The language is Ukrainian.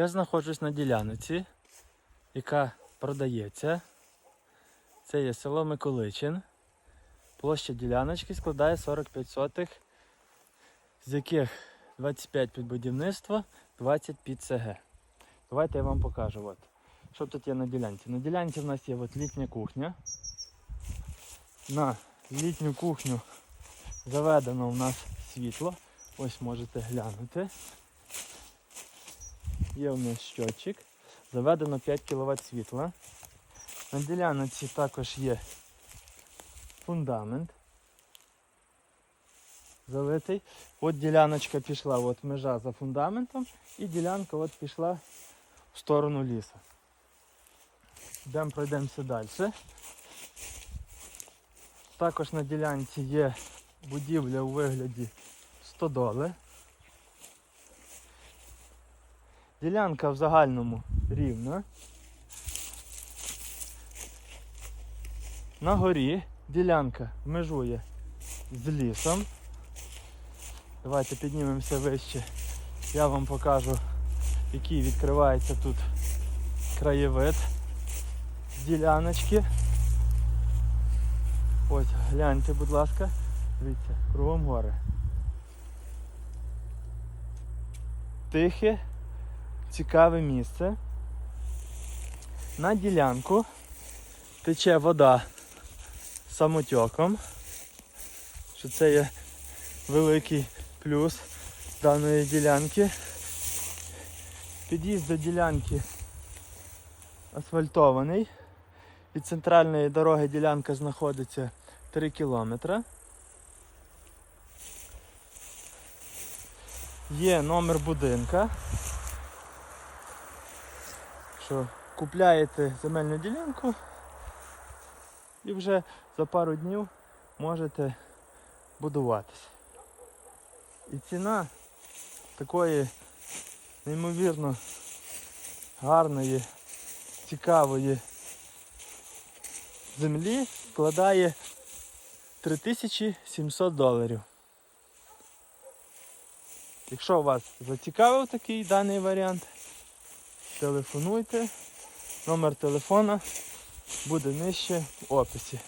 Я знаходжусь на ділянці, яка продається. Це є село Миколичин. Площа діляночки складає 45 сотих, з яких 25 під будівництво, 20 під СГ. Давайте я вам покажу. От. Що тут є на ділянці? На ділянці в нас є от літня кухня. На літню кухню заведено у нас світло. Ось можете глянути. Є у нас щотчик. Заведено 5 кВт світла. На ділянці також є фундамент. Залитий. От діляночка пішла, от межа за фундаментом, і ділянка от пішла в сторону лісу. Йдемо пройдемося далі. Також на ділянці є будівля у вигляді стодоли. Ділянка в загальному рівна. На горі ділянка межує з лісом. Давайте піднімемося вище. Я вам покажу, який відкривається тут краєвид діляночки. Ось, гляньте, будь ласка, дивіться, кругом гори. Тихе, цікаве місце. На ділянку тече вода самотьоком, що це є великий плюс даної ділянки. Під'їзд до ділянки асфальтований. Від центральної дороги ділянка знаходиться 3 кілометри. Є номер будинка. Що купляєте земельну ділянку і вже за пару днів можете будуватись. І ціна такої неймовірно гарної, цікавої землі складає 3700 доларів. Якщо вас зацікавив такий даний варіант, телефонуйте. Номер телефона буде нижче в описі.